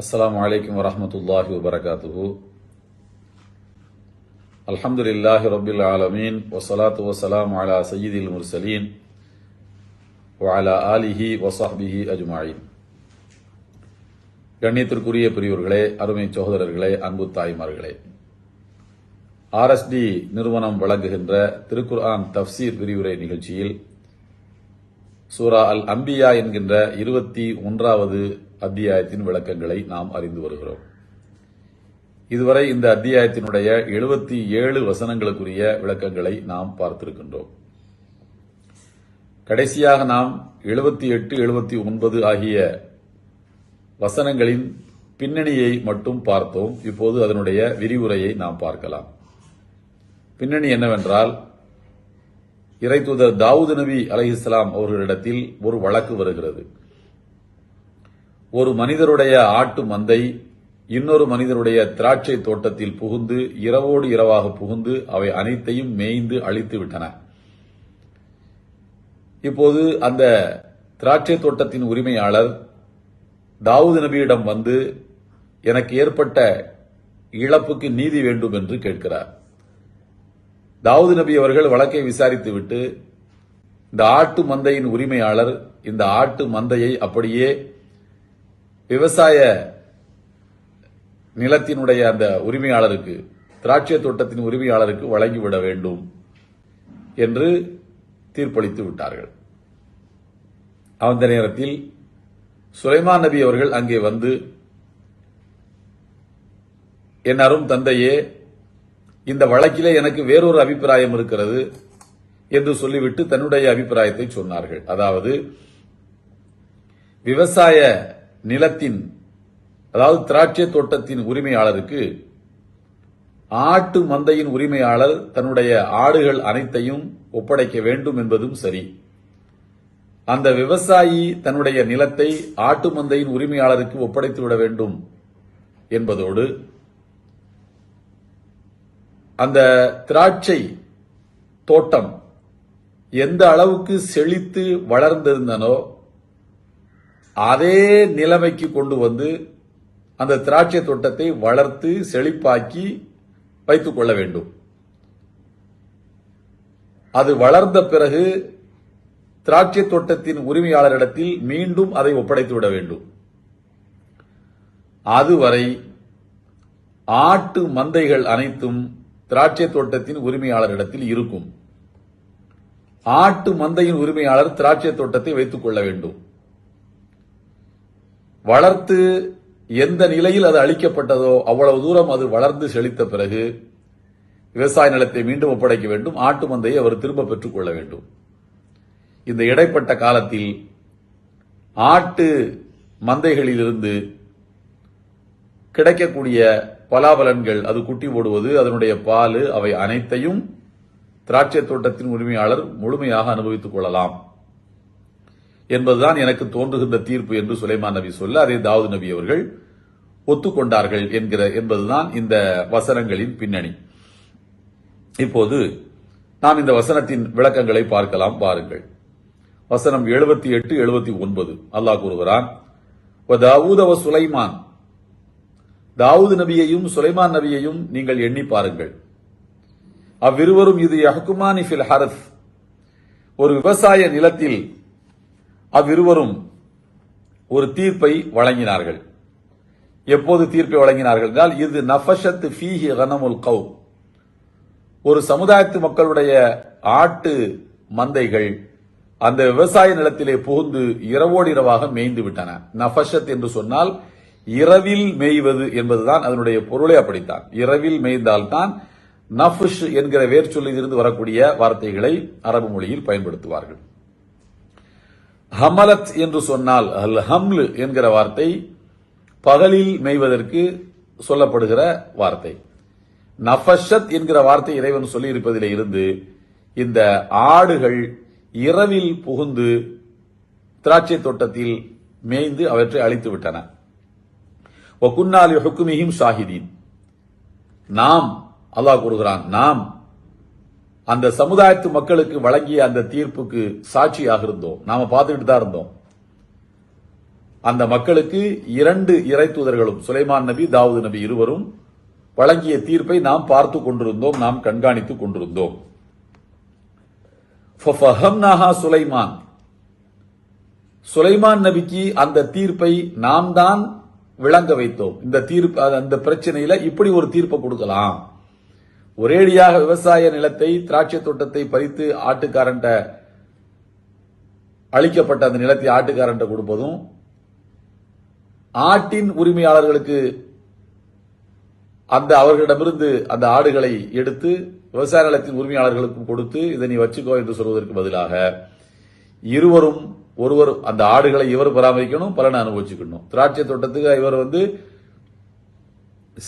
அஸ்லாம் வலைக்கம் வரமத்துல்லாஹி வபரகாத்துஹு அல்ஹம்துலில்லாஹி ரபில் ஆலமீன் வசலாத்து வசலாம் அலா சையீதில் முர்சலீன் வஅலா ஆலிஹி வசாஹ்பிஹி அஜ்மாயின் கண்ணியத்திற்குரிய பெரியவர்களே அருமை சகோதரர்களே அன்பு தாய்மார்களே. ஆர்எஸ்டி நிறுவனம் வழங்குகின்ற திருக்குர்ஆன் தஃசீர் விரிவுரை நிகழ்ச்சியில் சூரா அல் அம்பியா என்கின்ற இருபத்தி ஒன்றாவது அத்தியாயத்தின் விளக்கங்களை நாம் அறிந்து வருகிறோம். இதுவரை இந்த அத்தியாயத்தினுடைய எழுபத்தி ஏழு வசனங்களுக்குரிய விளக்கங்களை நாம் பார்த்திருக்கின்றோம். கடைசியாக நாம் எழுபத்தி எட்டு எழுபத்தி ஒன்பது ஆகிய வசனங்களின் பின்னணியை மட்டும் பார்த்தோம். இப்போது அதனுடைய விரிவுரையை நாம் பார்க்கலாம். பின்னணி என்னவென்றால் இறைத்துதர் தாவூது நபி அலஹிஸ்லாம் அவர்களிடத்தில் ஒரு வழக்கு வருகிறது. ஒரு மனிதருடைய ஆட்டு மந்தை இன்னொரு மனிதருடைய திராட்சை தோட்டத்தில் புகுந்து இரவோடு இரவாக புகுந்து அவை அனைத்தையும் மேய்ந்து அழித்து விட்டன. இப்போது அந்த திராட்சை தோட்டத்தின் உரிமையாளர் தாவூது நபியிடம் வந்து எனக்கு ஏற்பட்ட இழப்புக்கு நீதி வேண்டும் என்று கேட்கிறார். தாவூது நபி அவர்கள் வழக்கை விசாரித்துவிட்டு இந்த ஆட்டு மந்தையின் உரிமையாளர் இந்த ஆட்டு மந்தையை அப்படியே விவசாய நிலத்தினுடைய அந்த உரிமையாளருக்கு திராட்சை தோட்டத்தின் உரிமையாளருக்கு வழங்கிவிட வேண்டும் என்று தீர்ப்பளித்து விட்டார்கள். அந்த நேரத்தில் சுலைமான் நபி அவர்கள் அங்கே வந்து என் அரும் தந்தையே இந்த வழக்கிலே எனக்கு வேறொரு அபிப்பிராயம் இருக்கிறது என்று சொல்லிவிட்டு தன்னுடைய அபிப்பிராயத்தை சொன்னார்கள். அதாவது விவசாய நிலத்தின் அதாவது திராட்சை தோட்டத்தின் உரிமையாளருக்கு ஆட்டு மந்தையின் உரிமையாளர் தன்னுடைய ஆடுகள் அனைத்தையும் ஒப்படைக்க வேண்டும் என்பதும் சரி. அந்த விவசாயி தன்னுடைய நிலத்தை ஆட்டு மந்தையின் உரிமையாளருக்கு ஒப்படைத்து விட வேண்டும் என்பதோடு அந்த திராட்சை தோட்டம் எந்த அளவுக்கு செழித்து வளர்ந்திருந்தனோ அதே நிலைமைக்கு கொண்டு வந்து அந்த திராட்சை தோட்டத்தை வளர்த்து செழிப்பாக்கி வைத்துக் கொள்ள வேண்டும். அது வளர்ந்த பிறகு திராட்சை தோட்டத்தின் உரிமையாளரிடத்தில் மீண்டும் அதை ஒப்படைத்து விட வேண்டும். அதுவரை ஆட்டு மந்தைகள் அனைத்தும் திராட்சை தோட்டத்தின் உரிமையாளரிடத்தில் இருக்கும். ஆட்டு மந்தையின் உரிமையாளர் திராட்சை தோட்டத்தை வைத்துக் கொள்ள வேண்டும். வளர்த்து எந்த நிலையில் அது அளிக்கப்பட்டதோ அவ்வளவு தூரம் அது வளர்ந்து செழித்த பிறகு விவசாய நிலத்தை மீண்டும் ஒப்படைக்க வேண்டும். ஆட்டு மந்தையை அவர் திரும்ப பெற்றுக்கொள்ள வேண்டும். இந்த இடைப்பட்ட காலத்தில் ஆட்டு மந்தைகளிலிருந்து கிடைக்கக்கூடிய பலாபலன்கள் அது குட்டி போடுவது அதனுடைய பால் அவை அனைத்தையும் திராட்சை தோட்டத்தின் உரிமையாளர் முழுமையாக அனுபவித்துக் கொள்ளலாம். என்பதுதான் எனக்கு தோன்றுகின்ற தீர்ப்பு என்று சுலைமான் நபி சொல்ல அதை தாவூத் நபி அவர்கள் ஒத்துக்கொண்டார்கள் என்கிற என்பதுதான் இந்த வசனங்களின் பின்னணி. இப்போது நாம் இந்த வசனத்தின் விளக்கங்களை பார்க்கலாம் பாருங்கள் வசனம் எழுபத்தி எட்டு எழுபத்தி ஒன்பது. அல்லாஹ் கூறுகிறான் தாவூதவ சுலைமான். தாவூது நபியையும் சுலைமான் நபியையும் நீங்கள் எண்ணி பாருங்கள். அவ்விருவரும் இது யஹ்குமானி ஃபில் ஹரத் ஒரு விவசாய நிலத்தில் அவ்விருவரும் ஒரு தீர்ப்பை வழங்கினார்கள். எப்போது தீர்ப்பை வழங்கினார்கள் என்றால் இது நஃபஷத் ஃபீஹி கனமுல் கவு ஒரு சமுதாயத்து மக்களுடைய ஆட்டு மந்தைகள் அந்த விவசாய நிலத்திலே புகுந்து இரவோடு இரவாக மேய்ந்து விட்டன. நஃபஷத் என்று சொன்னால் இரவில் மேய்வது என்பதுதான் அதனுடைய பொருளை அப்படித்தான். இரவில் மேய்ந்தால்தான் நஃபுஷ் என்கிற வேர்ச்சொல்லில் இருந்து வரக்கூடிய வார்த்தைகளை அரபு மொழியில் பயன்படுத்துவார்கள். ஹமலத் என்று சொன்னால் அல் ஹம்லு என்கிற வார்த்தை பகலில் மேய்வதற்கு சொல்லப்படுகிற வார்த்தை. நஃபஷத் என்கிற வார்த்தை இறைவன் சொல்லி இருந்து இந்த ஆடுகள் இரவில் புகுந்து திராட்சை தோட்டத்தில் மேய்ந்து அவற்றை அழித்து விட்டன ஒக்குன்னாலி ஹுக்குமியும் ஷாஹிதீன். நாம் அல்லாஹ் கூறுகிறான் நாம் அந்த சமுதாயத்து மக்களுக்கு வழங்கிய அந்த தீர்ப்புக்கு சாட்சியாக இருந்தோம். நாம பார்த்துக்கிட்டு தான் இருந்தோம். அந்த மக்களுக்கு இரண்டு இறை தூதர்களும் சுலைமான் நபி தாவூது நபி இருவரும் வழங்கிய தீர்ப்பை நாம் பார்த்து கொண்டிருந்தோம் நாம் கண்காணித்துக் கொண்டிருந்தோம். சுலைமான். சுலைமான் நபிக்கு அந்த தீர்ப்பை நாம் தான் விளங்க வைத்தோம். இந்த தீர்ப்பு அந்த பிரச்சனையில இப்படி ஒரு தீர்ப்பை கொடுக்கலாம். ஒரேடியாக விவசாய நிலத்தை திராட்சை தோட்டத்தை பறித்து ஆட்டுக்காரன்ட்ட அளிக்கப்பட்ட அந்த நிலத்தை ஆட்டுக்காரன்ட்ட கொடுப்பதும் ஆட்டின் உரிமையாளர்களுக்கு அந்த அவர்களிடமிருந்து அந்த ஆடுகளை எடுத்து விவசாய நிலத்தின் உரிமையாளர்களுக்கும் கொடுத்து இதை நீ வச்சுக்கோ என்று சொல்வதற்கு பதிலாக இருவரும் ஒருவர் அந்த ஆடுகளை இவர் பராமரிக்கணும் பலனை அனுபவிச்சுக்கணும். திராட்சை தோட்டத்துக்கு இவர் வந்து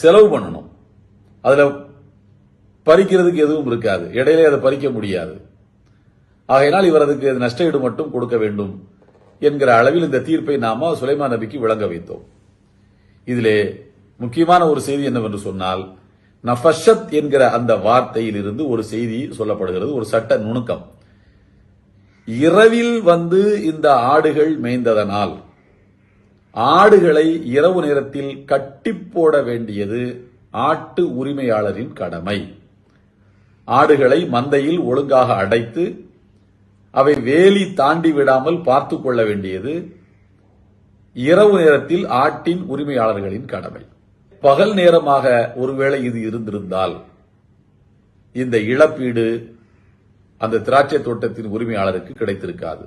செலவு பண்ணணும். அதுல பறிக்கிறதுக்கு எதுவும் இருக்காது. இடையிலே அதை பறிக்க முடியாது. ஆகையினால் இவர் அதுக்கு நஷ்டஈடு மட்டும் கொடுக்க வேண்டும் என்கிற அளவில் இந்த தீர்ப்பை நாம சுலைமான் நபிக்கு விளங்க வைத்தோம். இதிலே முக்கியமான ஒரு செய்தி என்னவென்று சொன்னால் நஃபஷத் என்கிற அந்த வார்த்தையில் இருந்து ஒரு செய்தி சொல்லப்படுகிறது ஒரு சட்ட நுணுக்கம். இரவில் வந்து இந்த ஆடுகள் மேய்ந்ததனால் ஆடுகளை இரவு நேரத்தில் கட்டி போட வேண்டியது ஆட்டு உரிமையாளரின் கடமை. ஆடுகளை மந்தையில் ஒழுங்காக அடைத்து அவை வேலி தாண்டி விடாமல் பார்த்து கொள்ள வேண்டியது இரவு நேரத்தில் ஆட்டின் உரிமையாளர்களின் கடமை. பகல் நேரமாக ஒருவேளை இது இருந்திருந்தால் இந்த இழப்பீடு அந்த திராட்சை தோட்டத்தின் உரிமையாளருக்கு கிடைத்திருக்காது.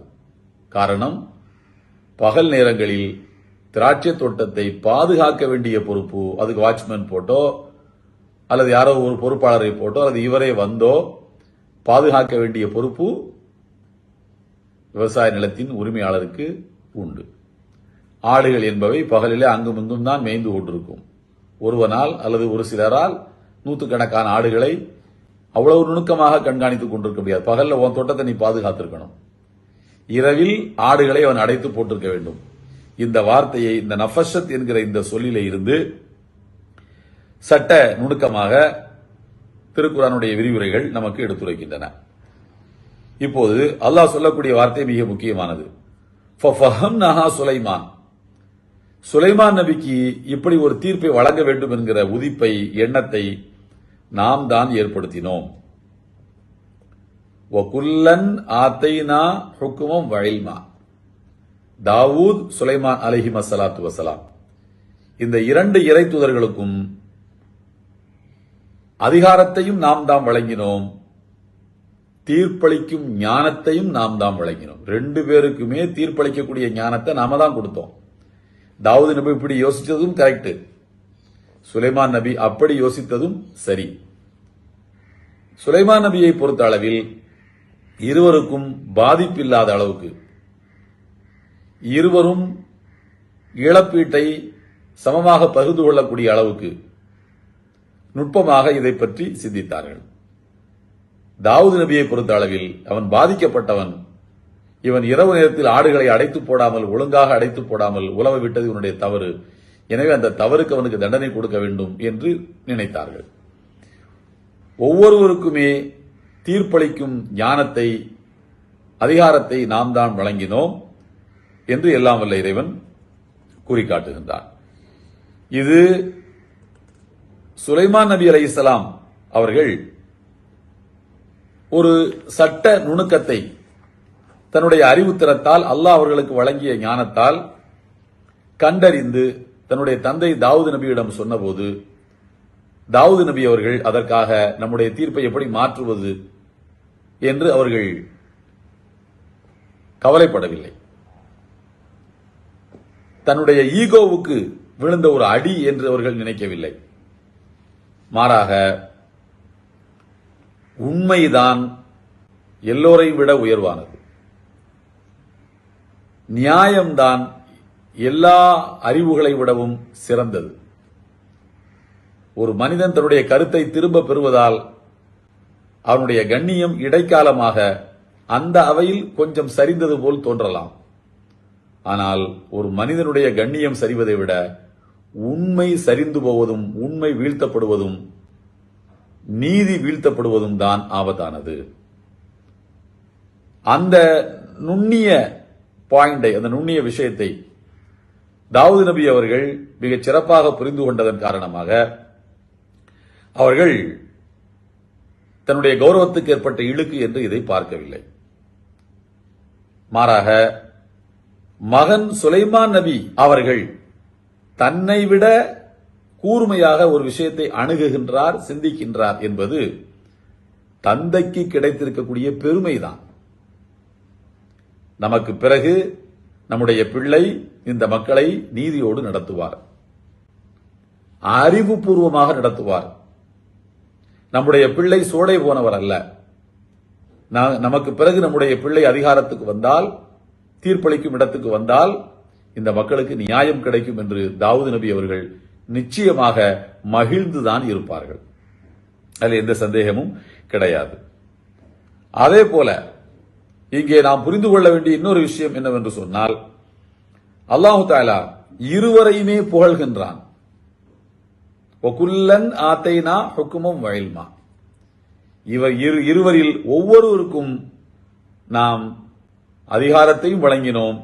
காரணம் பகல் நேரங்களில் திராட்சை தோட்டத்தை பாதுகாக்க வேண்டிய பொறுப்பு அதுக்கு வாட்ச்மேன் போட்டோ அல்லது யாரோ ஒரு பொறுப்பாளரை போட்டோ அல்லது இவரே வந்தோ பாதுகாக்க வேண்டிய பொறுப்பு விவசாய நிலத்தின் உரிமையாளருக்கு உண்டு. ஆடுகள் என்பவை பகலிலே அங்கும் இங்கும் தான் மேய்ந்து கொண்டிருக்கும். ஒருவனால் அல்லது ஒரு சிலரால் நூற்றுக்கணக்கான ஆடுகளை அவ்வளவு நுணுக்கமாக கண்காணித்துக் கொண்டிருக்க முடியாது. பகலில் உன் தோட்டத்தை நீ பாதுகாத்திருக்கணும். இரவில் ஆடுகளை அவன் அடைத்து போட்டிருக்க வேண்டும். இந்த வார்த்தையை இந்த நஃபஷத் என்கிற இந்த சொல்லிலே இருந்து சட்ட நுணுக்கமாக திருக்குறானுடைய விரிவுரைகள் நமக்கு எடுத்துரைக்கின்றன. இப்போது அல்லாஹ் சொல்லக்கூடிய வார்த்தை மிக முக்கியமானது. சுலைமான். சுலைமான் நபிக்கு இப்படி ஒரு தீர்ப்பை வழங்க வேண்டும் என்கிற உதிப்பை எண்ணத்தை நாம் தான் ஏற்படுத்தினோம். வகுல்லன் ஆத்தைனா ஹுக்குமம் வழில்மா. தாவூத் சுலைமான் அலஹிம சலாத்து வசலாம் இந்த இரண்டு இறை தூதர்களுக்கும் அதிகாரத்தையும் நாம் தாம் வழங்கினோம். தீர்ப்பளிக்கும் ஞானத்தையும் நாம் தாம் வழங்கினோம். ரெண்டு பேருக்குமே தீர்ப்பளிக்கக்கூடிய ஞானத்தை நாம தான் கொடுத்தோம். தாவூது நபி இப்படி யோசித்ததும் கரெக்டு சுலைமான் நபி அப்படி யோசித்ததும் சரி. சுலைமான் நபியை பொறுத்த அளவில் இருவருக்கும் பாதிப்பில்லாத அளவுக்கு இருவரும் இழப்பீட்டை சமமாக பகிர்ந்து கொள்ளக்கூடிய அளவுக்கு நுட்பமாக இதை பற்றி சிந்தித்தார்கள். தாவூது நபியை பொறுத்த அளவில் அவன் பாதிக்கப்பட்டவன். இவன் இரவு நேரத்தில் ஆடுகளை அடைத்து போடாமல் ஒழுங்காக அடைத்து போடாமல் உழவ விட்டது இவனுடைய தவறு. எனவே அந்த தவறுக்கு அவனுக்கு தண்டனை கொடுக்க வேண்டும் என்று நினைத்தார்கள். ஒவ்வொருவருக்குமே தீர்ப்பளிக்கும் ஞானத்தை அதிகாரத்தை நாம் தான் வழங்கினோம் என்று எல்லாம் வல்ல இறைவன் கூறிக்காட்டுகின்றான். இது சுலைமான் நபி அலி இஸ்லாம் அவர்கள் ஒரு சட்ட நுணுக்கத்தை தன்னுடைய அறிவுத்திறத்தால் அல்லாஹ் அவர்களுக்கு வழங்கிய ஞானத்தால் கண்டறிந்து தன்னுடைய தந்தை தாவூது நபியிடம் சொன்னபோது தாவூது நபி அவர்கள் அதற்காக நம்முடைய தீர்ப்பை எப்படி மாற்றுவது என்று அவர்கள் கவலைப்படவில்லை. தன்னுடைய ஈகோவுக்கு விழுந்த ஒரு அடி என்று அவர்கள் நினைக்கவில்லை. மாறாக உண்மைதான் எல்லோரையும் விட உயர்வானது. நியாயம்தான் எல்லா அறிவுகளை விடவும் சிறந்தது. ஒரு மனிதன் தன்னுடைய கருத்தை திரும்ப பெறுவதால் அவனுடைய கண்ணியம் இடைக்காலமாக அந்த அவையில் கொஞ்சம் சரிந்தது போல் தோன்றலாம். ஆனால் ஒரு மனிதனுடைய கண்ணியம் சரிவதை விட உண்மை சரிந்து போவதும் உண்மை வீழ்த்தப்படுவதும் நீதி வீழ்த்தப்படுவதும் தான் ஆபத்தானது. அந்த நுண்ணிய பாயிண்டை அந்த நுண்ணிய விஷயத்தை தாவூது நபி அவர்கள் மிகச் சிறப்பாக புரிந்து கொண்டதன் காரணமாக அவர்கள் தன்னுடைய கௌரவத்துக்கு ஏற்பட்ட இழுக்கு என்று இதை பார்க்கவில்லை. மாறாக மகன் சுலைமான் நபி அவர்கள் தன்னை விட கூர்மையாக ஒரு விஷயத்தை அணுகுகின்றார் சிந்திக்கின்றார் என்பது தந்தைக்கு கிடைத்திருக்கக்கூடிய பெருமைதான். நமக்கு பிறகு நம்முடைய பிள்ளை இந்த மக்களை நீதியோடு நடத்துவார். அறிவுபூர்வமாக நடத்துவார். நம்முடைய பிள்ளை சோடை போனவர் அல்ல. நமக்கு பிறகு நம்முடைய பிள்ளை அதிகாரத்துக்கு வந்தால் தீர்ப்பளிக்கும் இடத்துக்கு வந்தால் இந்த மக்களுக்கு நியாயம் கிடைக்கும் என்று தாவூது நபி அவர்கள் நிச்சயமாக மகிழ்ந்துதான் இருப்பார்கள். அதில் எந்த சந்தேகமும் கிடையாது. அதே போல இங்கே நாம் புரிந்து கொள்ள வேண்டிய இன்னொரு விஷயம் என்னவென்று சொன்னால் அல்லாஹு தாலா இருவரையுமே புகழ்கின்றான். ஆத்தைனா ஹுக்குமும் வயல்மா. இவர் இரு இருவரில் ஒவ்வொருவருக்கும் நாம் அதிகாரத்தையும் வழங்கினோம்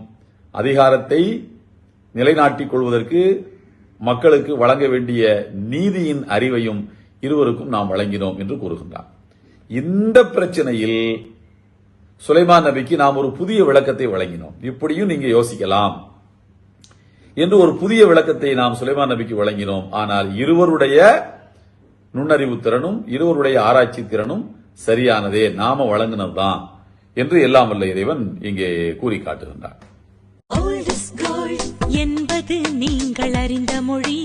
அதிகாரத்தை நிலைநாட்டிக் கொள்வதற்கு மக்களுக்கு வழங்க வேண்டிய நீதியின் அறிவையும் இருவருக்கும் நாம் வழங்கினோம் என்று கூறுகின்றார். இந்த பிரச்சனையில் சுலைமான் நபிக்கு நாம் ஒரு புதிய விளக்கத்தை வழங்கினோம். இப்படியும் நீங்க யோசிக்கலாம். என்று ஒரு புதிய விளக்கத்தை நாம் சுலைமான் நபிக்கு வழங்கினோம். ஆனால் இருவருடைய நுண்ணறிவு திறனும் இருவருடைய ஆராய்ச்சி திறனும் சரியானதே. நாம வழங்கினதுதான். என்று எல்லாம் வல்ல இறைவன் இங்கே கூறி காட்டுகின்றான் என்பது நீங்கள் அறிந்த மொழி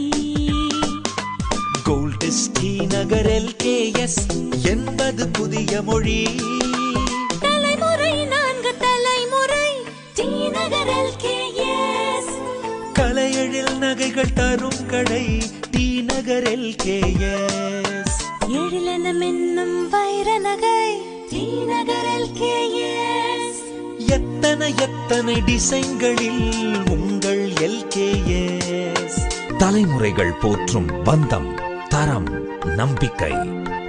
கோல்டு ஸ்ரீ நகர் எல்கேஎஸ் என்பது புதிய மொழி தலைமுறை நான்கு தலைமுறை டி நகர் LKS. கலையெழில் நகைகள் தரும் கடை டி நகர் எல்கேஎஸ் எழிலென மின்னும் வைர நகை டி நகர் LKS. எத்தனை எத்தனை டிசைன்களில் உங்கள் எல்கேஎஸ் தலைமுறைகள் போற்றும் பந்தம் தரம் நம்பிக்கை.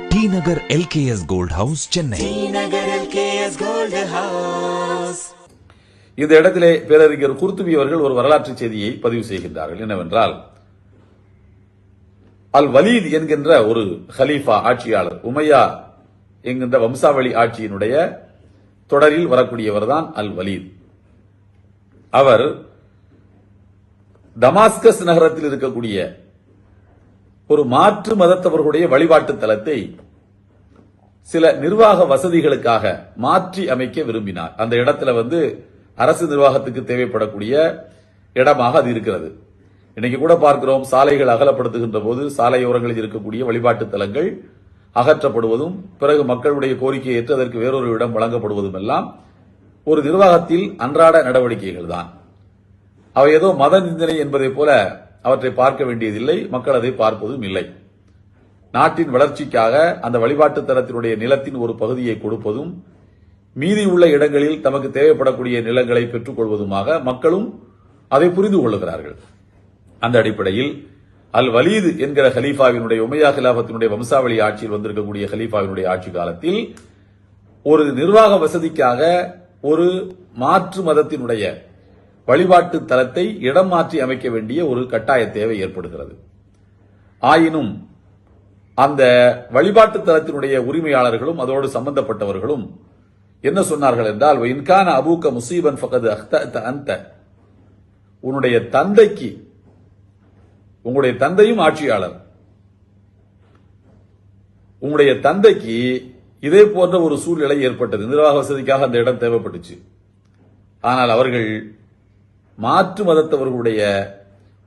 T Nagar LKS gold house Chennai. T Nagar LKS gold house. இந்த இடத்திலே பேரறிஞர் குர்துபி அவர்கள் ஒரு வரலாற்று செய்தியை பதிவு செய்கின்றார்கள். என்னவென்றால் அல் வலீத் என்கின்ற ஒரு ஹலீஃபா ஆட்சியாளர் உமையா என்கின்ற வம்சாவளி ஆட்சியினுடைய தொடரில் வரக்கூடியவர் தான் அல் வலீத். அவர் தமாஸ்கஸ் நகரத்தில் இருக்கக்கூடிய ஒரு மாற்று மதத்தவர்களுடைய வழிபாட்டு தலத்தை சில நிர்வாக வசதிகளுக்காக மாற்றி அமைக்க விரும்பினார். அந்த இடத்துல வந்து அரசு நிர்வாகத்துக்கு தேவைப்படக்கூடிய இடமாக அது இருக்கிறது. இன்னைக்கு கூட பார்க்கிறோம் சாலைகள் அகலப்படுத்துகின்ற போது சாலையோரங்களில் இருக்கக்கூடிய வழிபாட்டு தலங்கள் அகற்றப்படுவதும் பிறகு மக்களுடைய கோரிக்கையை ஏற்றதற்கு வேறொரு இடம் வழங்கப்படுவதும் எல்லாம் ஒரு நிர்வாகத்தில் அன்றாட நடவடிக்கைகள் தான் அவை ஏதோ மத நிந்தனை என்பதை போல அவற்றை பார்க்க வேண்டியதில்லை மக்கள் அதை பார்ப்பதும் இல்லை. நாட்டின் வளர்ச்சிக்காக அந்த வழிபாட்டு தரத்தினுடைய நிலத்தின் ஒரு பகுதியை கொடுப்பதும் மீதி உள்ள இடங்களில் தமக்கு தேவைப்படக்கூடிய நிலங்களை பெற்றுக் கொள்வதுமாக மக்களும் அதை புரிந்து கொள்ளுகிறார்கள். அந்த அடிப்படையில் அல் வலீது என்கிற ஹலீஃபாவினுடைய உமையா கிலாபத்தினுடைய வம்சாவளி ஆட்சியில் வந்திருக்கக்கூடிய ஹலீஃபாவினுடைய ஆட்சி காலத்தில் ஒரு நிர்வாக வசதிக்காக ஒரு மாற்று மதத்தினுடைய வழிபாட்டு தலத்தை இடம் மாற்றி அமைக்க வேண்டிய ஒரு கட்டாய தேவை ஏற்படுகிறது. ஆயினும் அந்த வழிபாட்டு தலத்தினுடைய உரிமையாளர்களும் அதோடு சம்பந்தப்பட்டவர்களும் என்ன சொன்னார்கள் என்றால் இன்கான அபூக்க முசீபன் ஃபகது அஹ்த அந்த உன்னுடைய தந்தைக்கு உங்களுடைய தந்தையும் ஆட்சியாளர். உங்களுடைய தந்தைக்கு இதே போன்ற ஒரு சூழ்நிலை ஏற்பட்டது. நிர்வாக வசதிக்காக அந்த இடம் தேவைப்பட்டுச்சு. ஆனால் அவர்கள் மாற்று மதத்தவர்களுடைய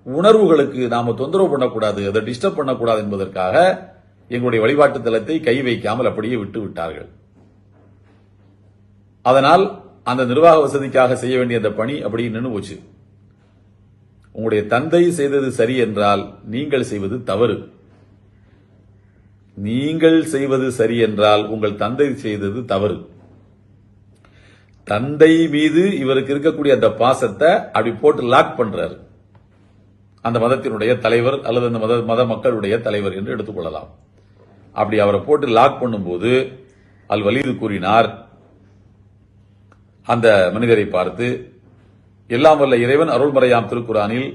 உணர்வுகளுக்கு நாம தொந்தரவு பண்ணக்கூடாது அதை டிஸ்டர்ப் பண்ணக்கூடாது என்பதற்காக எங்களுடைய வழிபாட்டு தலத்தை கை வைக்காமல் அப்படியே விட்டு விட்டார்கள். அதனால் அந்த நிர்வாக வசதிக்காக செய்ய வேண்டிய அந்த பணி அப்படி நின்று போச்சு. உங்களுடைய தந்தை செய்தது சரி என்றால் நீங்கள் செய்வது தவறு. நீங்கள் செய்வது சரி என்றால் உங்கள் தந்தை செய்தது தவறு. தந்தை மீது இவருக்கு இருக்கக்கூடிய அந்த பாசத்தை அப்படி போட்டு லாக் பண்றாரு. அந்த மதத்தினுடைய தலைவர் அல்லது அந்த மத மத மக்களுடைய தலைவர் என்று எடுத்துக்கொள்ளலாம் அப்படி அவரை போட்டு லாக் பண்ணும்போது அல் வலீது கூறினார் அந்த மனிதரை பார்த்து எல்லாம் வல்ல இறைவன் அருள்மறையாம் திருக்குறானில்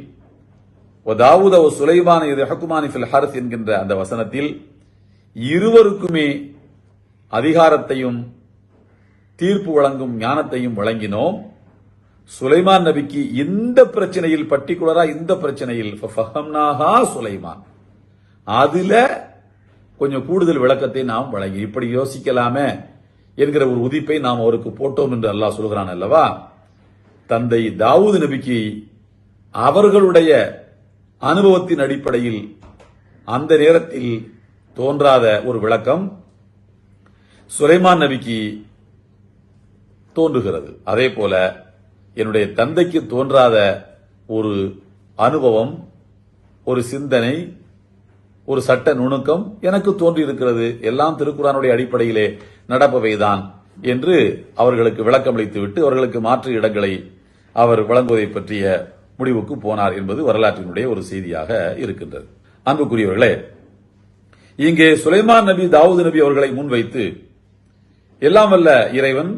தாவூத ஓ சுலைமான இது ஹக்குமானி ஃபில் ஹர்ஸ் என்கின்ற அந்த வசனத்தில் இருவருக்குமே அதிகாரத்தையும் தீர்ப்பு வழங்கும் ஞானத்தையும் வழங்கினோம். சுலைமான் நபிக்கு இந்த பிரச்சனையில் பர்டிகுலரா இந்த பிரச்சனையில் ஃபஹம்னாஹா சுலைமான் அதுல கொஞ்சம் கூடுதல் விளக்கத்தை நாம் வழங்கி இப்படி யோசிக்கலாமே என்கிற ஒரு உதிப்பை நாம் அவருக்கு போட்டோம் என்று அல்லாஹ் சொல்கிறான் அல்லவா? தந்தை தாவூது நபிக்கு அவர்களுடைய அனுபவத்தின் அடிப்படையில் அந்த நேரத்தில் தோன்றாத ஒரு விளக்கம் சுலைமான் நபிக்கு தோன்றுகிறது. அதே போல என்னுடைய தந்தைக்கு தோன்றாத ஒரு அனுபவம் ஒரு சிந்தனை ஒரு சட்ட நுணுக்கம் எனக்கு தோன்றியிருக்கிறது. எல்லாம் திருக்குறானுடைய அடிப்படையிலே நடப்பவைதான் என்று அவர்களுக்கு விளக்கமளித்துவிட்டு அவர்களுக்கு மாற்று இடங்களை அவர் வழங்குவதை பற்றிய முடிவுக்கு போனார் என்பது வரலாற்றினுடைய ஒரு செய்தியாக இருக்கின்றது. அன்புக்குரியவர்களே இங்கே சுலைமான் நபி தாவூது நபி அவர்களை முன்வைத்து எல்லாம் வல்ல இறைவன்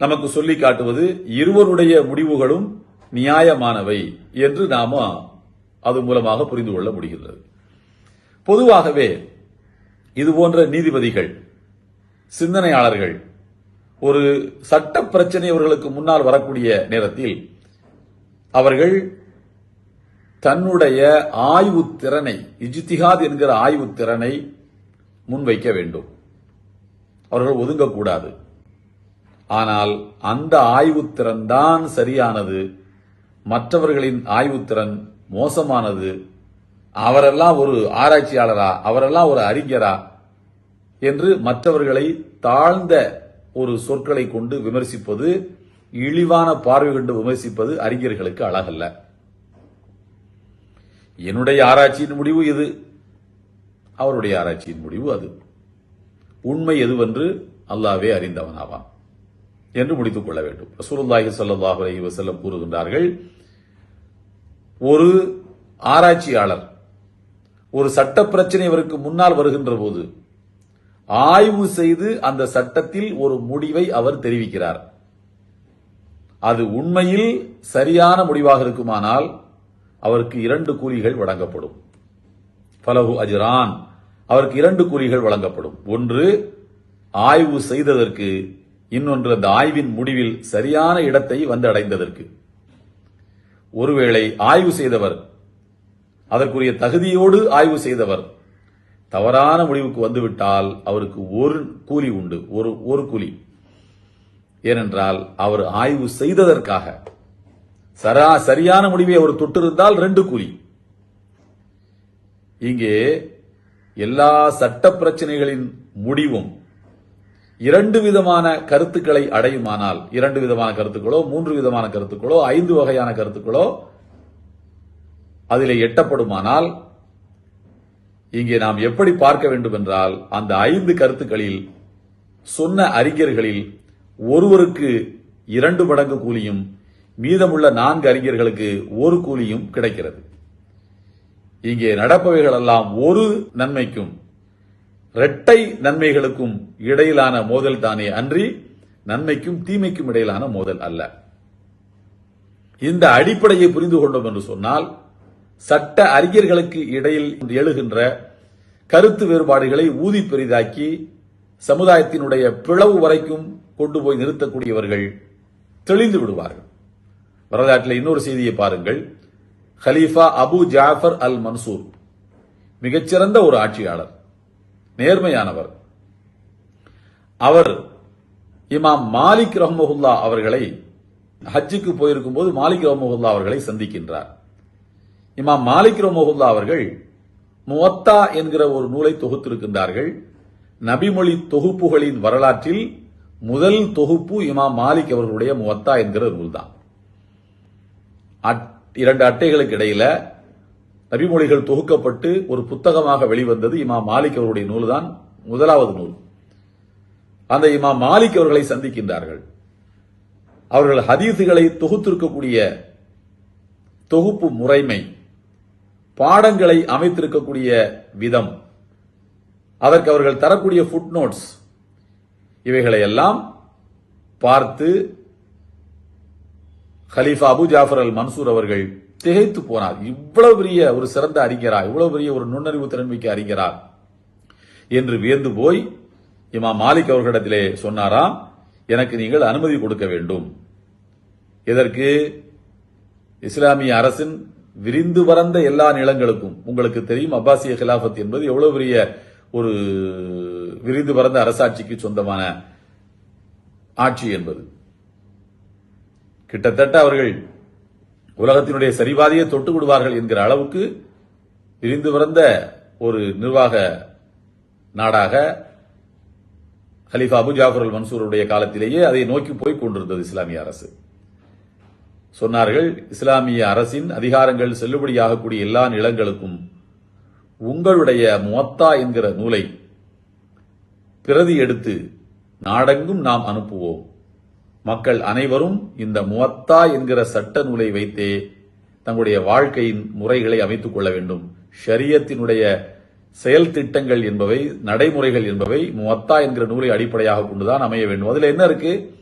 நமக்கு சொல்லி காட்டுவது இருவருடைய முடிவுகளும் நியாயமானவை என்று நாம அது மூலமாக புரிந்து கொள்ள முடிகின்றது. பொதுவாகவே இது போன்ற நீதிபதிகள் சிந்தனையாளர்கள் ஒரு சட்ட பிரச்சனை அவர்களுக்கு முன்னால் வரக்கூடிய நேரத்தில் அவர்கள் தன்னுடைய ஆய்வு திறனை இஜ்திஹாத் என்கிற ஆய்வு திறனை முன்வைக்க வேண்டும். அவர்கள் ஒதுங்கக்கூடாது. ஆனால் அந்த ஆய்வுத்திறன் தான் சரியானது மற்றவர்களின் ஆய்வுத்திறன் மோசமானது அவரெல்லாம் ஒரு ஆராய்ச்சியாளரா அவரெல்லாம் ஒரு அறிஞரா என்று மற்றவர்களை தாழ்ந்த ஒரு சொற்களை கொண்டு விமர்சிப்பது இழிவான பார்வை கொண்டு விமர்சிப்பது அறிஞர்களுக்கு அழகல்ல. என்னுடைய ஆராய்ச்சியின் முடிவு இது. அவருடைய ஆராய்ச்சியின் முடிவு அது. உண்மை எதுவென்று அல்லாவே அறிந்தவனாவான் என்று முடித்துக் கொள்ள வேண்டும். ரசூலுல்லாஹி ஸல்லல்லாஹு அலைஹி வஸல்லம் கூறுகின்றார்கள் ஒரு ஆராய்ச்சியாளர் ஒரு சட்ட பிரச்சனை அவருக்கு முன்னால் வருகின்ற போது ஆய்வு செய்து அந்த சட்டத்தில் ஒரு முடிவை அவர் தெரிவிக்கிறார். அது உண்மையில் சரியான முடிவாக இருக்குமானால் அவருக்கு இரண்டு கூலிகள் வழங்கப்படும். பலகு அஜிரான். அவருக்கு இரண்டு கூலிகள் வழங்கப்படும். ஒன்று ஆய்வு செய்ததற்கு இன்னொன்று அந்த ஆய்வின் முடிவில் சரியான இடத்தை வந்து அடைந்ததற்கு ஒருவேளை ஆய்வு செய்தவர் அதற்குரிய தகுதியோடு ஆய்வு செய்தவர் தவறான முடிவுக்கு வந்துவிட்டால் அவருக்கு ஒரு கூலி உண்டு. ஒரு ஒரு கூலி. ஏனென்றால் அவர் ஆய்வு செய்ததற்காக. சரா சரியான முடிவை அவர் தொட்டிருந்தால் ரெண்டு கூலி. இங்கே எல்லா சட்ட பிரச்சனைகளின் முடிவும் இரண்டு விதமான கருத்துக்களை அடையுமானால் இரண்டு விதமான கருத்துக்களோ மூன்று விதமான கருத்துக்களோ ஐந்து வகையான கருத்துக்களோ அதில் எட்டப்படுமானால் இங்கே நாம் எப்படி பார்க்க வேண்டும் என்றால் அந்த ஐந்து கருத்துக்களில் சொன்ன அறிஞர்களில் ஒருவருக்கு இரண்டு மடங்கு கூலியும் மீதமுள்ள நான்கு அறிஞர்களுக்கு ஒரு கூலியும் கிடைக்கிறது. இங்கே நடப்பவைகள் எல்லாம் ஒரு நன்மைக்கும் இரட்டை நன்மைகளுக்கும் இடையிலான மோதல் தானே அன்றி நன்மைக்கும் தீமைக்கும் இடையிலான மோதல் அல்ல. இந்த அடிப்படையை புரிந்து கொண்டோம் என்று சொன்னால் சட்ட அறிஞர்களுக்கு இடையில் எழுகின்ற கருத்து வேறுபாடுகளை ஊதி பெரிதாக்கி சமுதாயத்தினுடைய பிளவு வரைக்கும் கொண்டு போய் நிறுத்தக்கூடியவர்கள் தெளிந்து விடுவார்கள். வரலாற்றில் இன்னொரு செய்தியை பாருங்கள். ஹலீஃபா அபு ஜாஃபர் அல் மன்சூர் மிகச்சிறந்த ஒரு ஆட்சியாளர் நேர்மையானவர். அவர் இமாம் மாலிக் ரஹ்மஹுல்லா அவர்களை ஹஜ்ஜுக்கு போயிருக்கும் போது மாலிக் ரஹ்மஹுல்லா அவர்களை சந்திக்கின்றார். இமாம் மாலிக் ரஹ்மஹுல்லா அவர்கள் முவத்தா என்கிற ஒரு நூலை தொகுத்திருக்கின்றார்கள். நபிமொழி தொகுப்புகளின் வரலாற்றில் முதல் தொகுப்பு இமாம் மாலிக் அவர்களுடைய முவத்தா என்கிற நூல்தான். அட்- இரண்டு அட்டைகளுக்கு இடையில நபிமொழிகள் தொகுக்கப்பட்டு ஒரு புத்தகமாக வெளிவந்தது இமாம் மாலிக் அவருடைய நூல்தான் முதலாவது நூல். அந்த இமாம் மாலிக் அவர்களை சந்திக்கின்றார்கள். அவர்கள் ஹதீசுகளை தொகுத்திருக்கக்கூடிய தொகுப்பு முறைமை பாடங்களை அமைத்திருக்கக்கூடிய விதம். அதற்கு அவர்கள் தரக்கூடிய ஃபுட் நோட்ஸ் இவைகளை எல்லாம் பார்த்து ஹலீஃபா அபு ஜாஃபர் அல் மன்சூர் அவர்கள் திகைத்து போனார். இவ்வளவு பெரிய ஒரு சிறந்த அறிஞரா இவ்வளவு பெரிய ஒரு நுண்ணறிவு திறன்மிக்க அறிஞரா என்று வியந்து போய் இமா மாலிக் அவர்களிடத்திலே சொன்னாராம் எனக்கு நீங்கள் அனுமதி கொடுக்க வேண்டும். இதற்கு இஸ்லாமிய அரசின் விரிந்து வரந்த எல்லா நிலங்களுக்கும். உங்களுக்கு தெரியும் அப்பாசிய கிலாபத் என்பது எவ்வளவு பெரிய ஒரு விரிந்து பறந்த அரசாட்சிக்கு சொந்தமான ஆட்சி என்பது. கிட்டத்தட்ட அவர்கள் உலகத்தினுடைய சரிவாதியை தொட்டு விடுவார்கள் என்கிற அளவுக்கு விரிந்து பறந்த ஒரு நிர்வாக நாடாக ஹலீஃபா அபு ஜாஃபர் அல் மன்சூருடைய காலத்திலேயே அதை நோக்கி போய் கொண்டிருந்தது இஸ்லாமிய அரசு. சொன்னார்கள் இஸ்லாமிய அரசின் அதிகாரங்கள் செல்லுபடியாகக்கூடிய எல்லா நிலங்களுக்கும் உங்களுடைய முவத்தா என்கிற நூலை பிரதி எடுத்து நாடெங்கும் நாம் அனுப்புவோம். மக்கள் அனைவரும் இந்த முவத்தா என்கிற சட்ட நூலை வைத்தே தங்களுடைய வாழ்க்கையின் முறைகளை அமைத்துக் கொள்ள வேண்டும். ஷரியத்தினுடைய செயல் திட்டங்கள் என்பவை நடைமுறைகள் என்பவை முவத்தா என்கிற நூலை அடிப்படையாக கொண்டுதான் அமைய வேண்டும். அதில் என்ன இருக்கு?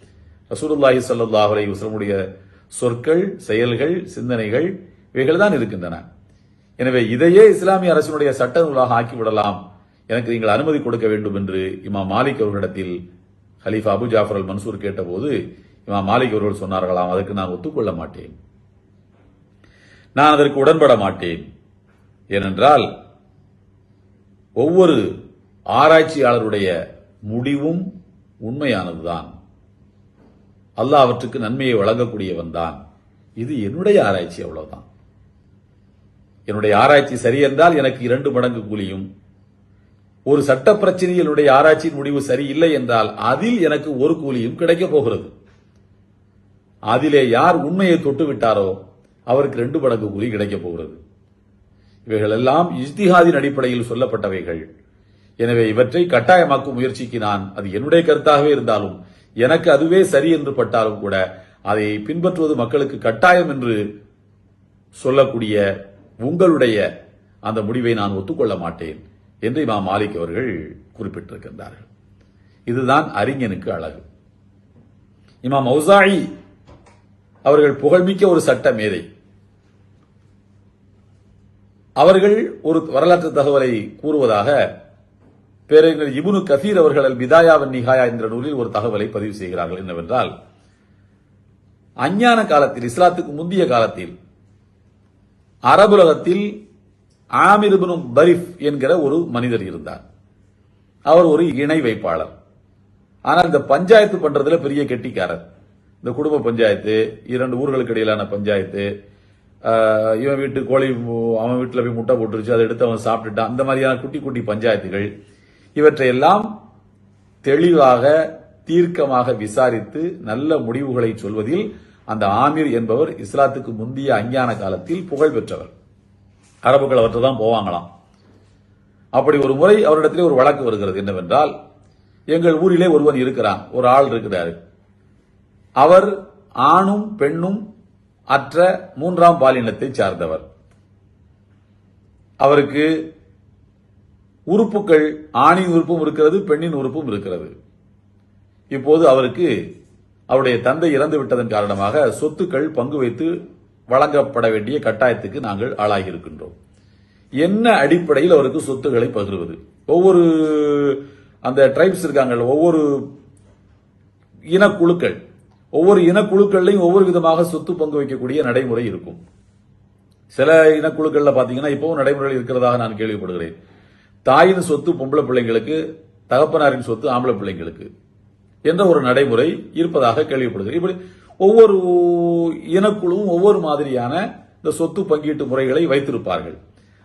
ரசூலுல்லாஹி சல்லாஹ் அலை வஸல்லமுடைய சொற்கள் செயல்கள் சிந்தனைகள் இவைகள் தான் இருக்கின்றன. எனவே இதையே இஸ்லாமிய அரசினுடைய சட்ட நூலாக ஆக்கிவிடலாம். எனக்கு நீங்கள் அனுமதி கொடுக்க வேண்டும் என்று இமாம் மாலிக் அவர்களிடத்தில் ஹலீஃபா அபு ஜாஃபர் அல் மன்சூர் கேட்டபோது இமாம் மாலிக் அவர்கள் சொன்னார்களாம் அதற்கு நான் ஒத்துக்கொள்ள மாட்டேன். நான் அதற்கு உடன்பட மாட்டேன். ஏனென்றால் ஒவ்வொரு ஆராய்ச்சியாளருடைய முடிவும் உண்மையானதுதான். அல்லாஹ் அவற்றுக்கு நன்மையை வழங்கக்கூடியவன் தான் இது என்னுடைய ஆராய்ச்சி அவ்வளவுதான். என்னுடைய ஆராய்ச்சி சரியென்றால் எனக்கு இரண்டு மடங்கு கூலியும். ஒரு சட்ட பிரச்சனையில் என்னுடைய ஆராய்ச்சியின் முடிவு சரியில்லை என்றால் அதில் எனக்கு ஒரு கூலியும் கிடைக்கப் போகிறது. அதிலே யார் உண்மையை தொட்டு விட்டாரோ அவருக்கு ரெண்டு மடங்கு கூலி கிடைக்கப் போகிறது. இவைகள் எல்லாம் இஜ்திஹாதின் அடிப்படையில் சொல்லப்பட்டவைகள். எனவே இவற்றை கட்டாயமாக்கும் முயற்சிக்கு நான் அது என்னுடைய கருத்தாகவே இருந்தாலும் எனக்கு அதுவே சரி என்று பட்டாலும் கூட அதை பின்பற்றுவது மக்களுக்கு கட்டாயம் என்று சொல்லக்கூடிய உங்களுடைய அந்த முடிவை நான் ஒத்துக்கொள்ள மாட்டேன் என்று இமாம் மாலிக் அவர்கள் குறிப்பிட்டிருக்கின்றார்கள். இதுதான் அறிஞனுக்கு அழகு. இமாம் மௌசாயி அவர்கள் புகழ்மிக்க ஒரு சட்ட மேதை. அவர்கள் ஒரு வரலாற்று தகவலை கூறுவதாக பேரறிஞர் இபுனு கசீர் அவர்கள் அல் பிதாயாவன் நிகாயா என்ற நூலில் ஒரு தகவலை பதிவு செய்கிறார்கள். என்னவென்றால் அஞ்ஞான காலத்தில் இஸ்லாத்துக்கு முந்தைய காலத்தில் அரபுலகத்தில் ஆமிர்பனும் பரிஃப் என்கிற ஒரு மனிதர் இருந்தார். அவர் ஒரு இணை வைப்பாளர். ஆனால் இந்த பஞ்சாயத்து பண்றதுல பெரிய கெட்டிக்காரர். இந்த குடும்ப பஞ்சாயத்து இரண்டு ஊர்களுக்கு இடையிலான பஞ்சாயத்து ஆஹ், இவன் வீட்டு கோழி அவன் வீட்டில் போய் முட்டை போட்டுருச்சு அதை எடுத்து அவன் சாப்பிட்டுட்டான். அந்த மாதிரியான குட்டி குட்டி பஞ்சாயத்துகள் இவற்றையெல்லாம் தெளிவாக தீர்க்கமாக விசாரித்து நல்ல முடிவுகளை சொல்வதில் அந்த ஆமீர் என்பவர் இஸ்லாத்துக்கு முந்தைய அஞ்ஞான காலத்தில் புகழ் பெற்றவர். அரபுகள் அவற்றை தான் போவாங்களாம். அப்படி ஒரு முறை அவரிடத்திலே ஒரு வழக்கு வருகிறது என்னவென்றால் எங்கள் ஊரிலே ஒருவன் இருக்கிறான் ஒரு ஆள் இருக்கிறாரு. அவர் ஆணும் பெண்ணும் அற்ற மூன்றாம் பாலினத்தை சார்ந்தவர். அவருக்கு உறுப்புகள் ஆணின் உறுப்பும் இருக்கிறது பெண்ணின் உறுப்பும் இருக்கிறது. இப்போது அவருக்கு அவருடைய தந்தை இறந்து விட்டதன் காரணமாக சொத்துக்கள் பங்கு வைத்து வழங்கப்பட வேண்டிய கட்டாயத்துக்கு நாங்கள் ஆளாகி இருக்கின்றோம் என்ன அடிப்படையில் அவருக்கு சொத்துக்களை பகிர்வது? ஒவ்வொரு அந்த ட்ரைப்ஸ் இருக்காங்கல்ல ஒவ்வொரு இனக்குழுக்கள் ஒவ்வொரு இனக்குழுக்கள்லையும் ஒவ்வொரு விதமாக சொத்து பங்கு வைக்கக்கூடிய நடைமுறை இருக்கும். சில இனக்குழுக்கள்ல பாத்தீங்கன்னா இப்பவும் நடைமுறையில் இருக்கிறதாக நான் கேள்விப்படுகிறேன். தாயின் சொத்து பொம்பளை பிள்ளைங்களுக்கு தகப்பனாரின் சொத்து ஆம்பளை பிள்ளைங்களுக்கு. என்ற ஒரு நடைமுறை இருப்பதாக கேள்விப்படுகிறேன். இப்படி ஒவ்வொரு இனக்குழுவும் ஒவ்வொரு மாதிரியான இந்த சொத்து பங்கீட்டு முறைகளை வைத்திருப்பார்கள்.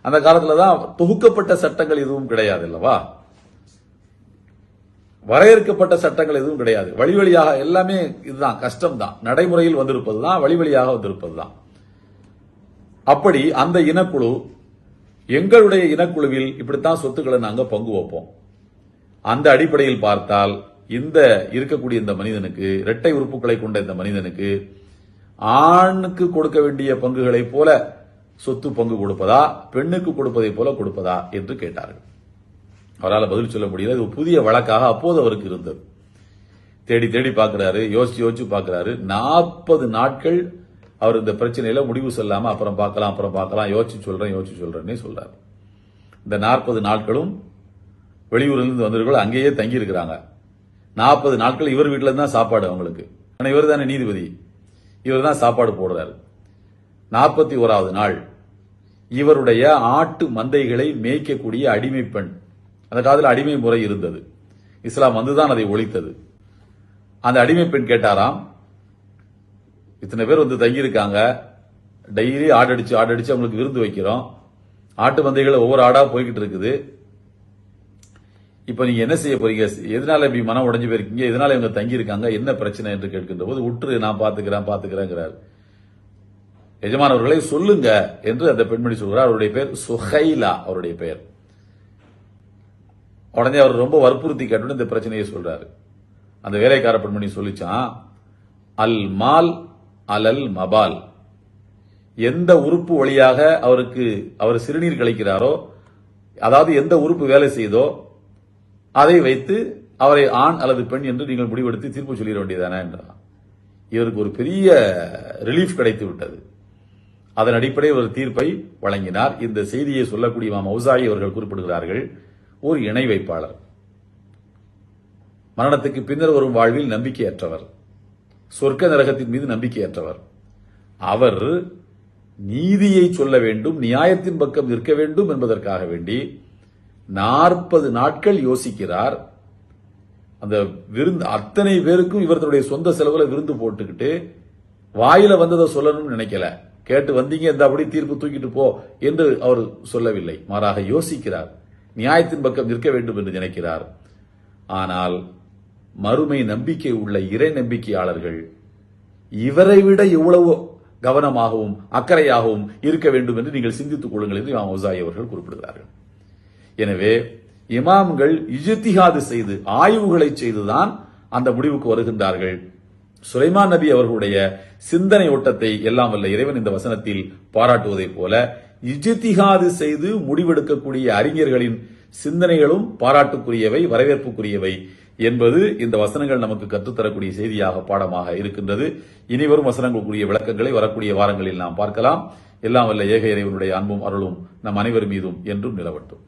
அந்த காலத்தில் தான் தொகுக்கப்பட்ட சட்டங்கள் எதுவும் கிடையாது அல்லவா? வரையறுக்கப்பட்ட சட்டங்கள் எதுவும் கிடையாது. வழி வழியாக எல்லாமே இதுதான் கஷ்டம் தான் நடைமுறையில் வந்திருப்பது தான் வழி வழியாக வந்திருப்பது தான் அப்படி அந்த இனக்குழு எங்களுடைய இனக்குழுவில் இப்படித்தான் சொத்துக்களை நாங்கள் பங்கு வைப்போம். அந்த அடிப்படையில் பார்த்தால் இந்த இருக்கக்கூடிய இந்த மனிதனுக்கு இரட்டை உறுப்புகளை கொண்ட இந்த மனிதனுக்கு ஆணுக்கு கொடுக்க வேண்டிய பங்குகளை போல சொத்து பங்கு கொடுப்பதா பெண்ணுக்கு கொடுப்பதை போல கொடுப்பதா என்று கேட்டார்கள். அவரால் பதில் சொல்ல முடியல. இது புதிய வழக்காக அப்போது அவருக்கு இருந்தது. தேடி தேடி பார்க்கிறாரு யோசிச்சு யோசிச்சு பார்க்கிறாரு. நாற்பது நாட்கள் அவர் இந்த பிரச்சனையில முடிவு சொல்லாம அப்புறம் பார்க்கலாம் அப்புறம் பார்க்கலாம் யோசிச்சு சொல்றேன் யோசிச்சு சொல்றேன்னு சொல்றாரு. இந்த நாற்பது நாட்களும் வெளியூர்லேருந்து வந்தவர்கள் அங்கேயே தங்கி இருக்கிறாங்க நாற்பது நாட்கள் இவர் வீட்டில தான் சாப்பாடு அவங்களுக்கு. ஆனால் இவர் தானே நீதிபதி. இவர் தான் சாப்பாடு போடுறாரு. நாற்பத்தி ஓராவது நாள். இவருடைய ஆட்டு மந்தைகளை மேய்க்கக்கூடிய அடிமை பெண். அந்த காலத்தில் அடிமை முறை இருந்தது. இஸ்லாம் வந்துதான் அதை ஒழித்தது. அந்த அடிமை பெண் கேட்டாராம் இத்தனை பேர் வந்து தங்கியிருக்காங்க. டெய்லி ஆடடிச்சு ஆடடிச்சு அவங்களுக்கு விருந்து வைக்கிறோம். ஆட்டு மந்தைகளை ஒவ்வொரு ஆடாக போய்கிட்டு இருக்குது. இப்போ நீங்க என்ன செய்ய போறீங்க? எதனால இப்படி மனம் உடஞ்சு போயிருக்கீங்க? எதனால இவங்க தங்கியிருக்காங்க? என்ன பிரச்சனை என்று கேட்கின்ற போது உற்று நான் பாத்துக்கிறேன் பாத்துக்கிறேங்கிறார். எஜமானவர்களை சொல்லுங்க என்று அந்த பெண்மணி சொல்கிறார் அவருடைய பேர் சுஹைலா அவருடைய பெயர். உடனே அவர் ரொம்ப வற்புறுத்தி கேட்டு இந்த பிரச்சனையை சொல்றாரு. அந்த வேலைக்கார பெண்மணி சொல்லிச்சான் அல் மால் அலல் மபால். எந்த உறுப்பு வழியாக அவருக்கு அவர் சிறுநீர் கழிக்கிறாரோ அதாவது எந்த உறுப்பு வேலை செய்தோ அதை வைத்து அவரை ஆண் அல்லது பெண் என்று நீங்கள் முடிவெடுத்து தீர்ப்பு சொல்லிட வேண்டியதானே என்றார். இவருக்கு ஒரு பெரிய ரிலீஃப் கிடைத்து விட்டது. அதன் அடிப்படையில் ஒரு தீர்ப்பை வழங்கினார். இந்த செய்தியை சொல்லக்கூடிய மௌசாயி அவர்கள் குறிப்பிடுகிறார்கள். ஒரு இணை வைப்பாளர். மரணத்துக்கு பின்னர் வரும் வாழ்வில் நம்பிக்கையற்றவர். சொர்க்க நரகத்தின் மீது நம்பிக்கையற்றவர். அவர் நீதியை சொல்ல வேண்டும் நியாயத்தின் பக்கம் நிற்க வேண்டும் என்பதற்காக வேண்டி நாற்பது நாட்கள் யோசிக்கிறார். அந்த விருந்து அத்தனை பேருக்கும் இவர் தன்னுடைய சொந்த செலவுல விருந்து போட்டுக்கிட்டு வாயில வந்ததை சொல்லணும்னு நினைக்கல. கேட்டு வந்தீங்க இந்த அப்படி தீர்ப்பு தூக்கிட்டு போ என்று அவர் சொல்லவில்லை. மாறாக யோசிக்கிறார். நியாயத்தின் பக்கம் நிற்க வேண்டும் என்று நினைக்கிறார். ஆனால் மறுமை நம்பிக்கை உள்ள இறை நம்பிக்கையாளர்கள் இவரை விட எவ்வளவு கவனமாகவும் அக்கறையாகவும் இருக்க வேண்டும் என்று நீங்கள் சிந்தித்துக் கொள்ளுங்கள் என்று இமாம் உசாயி அவர்கள் குறிப்பிடுகிறார்கள். எனவே இமாம்கள் இஜித்திகாது செய்து ஆய்வுகளை செய்துதான் அந்த முடிவுக்கு வருகின்றார்கள். சுலைமான் நபி அவர்களுடைய சிந்தனை ஓட்டத்தை எல்லாம் வல்ல இறைவன் இந்த வசனத்தில் பாராட்டுவதைப் போல இஜித்திகாது செய்து முடிவெடுக்கக்கூடிய அறிஞர்களின் சிந்தனைகளும் பாராட்டுக்குரியவை வரவேற்புக்குரியவை என்பது இந்த வசனங்கள் நமக்கு கற்றுத்தரக்கூடிய செய்தியாக பாடமாக இருக்கின்றது. இனிவரும் வசனங்களுக்குரிய விளக்கங்களை வரக்கூடிய வாரங்களில் நாம் பார்க்கலாம். எல்லாம் வல்ல ஏக இறைவனுடைய அன்பும் அருளும் நம் அனைவர் மீதும் என்றும் நிலவட்டும்.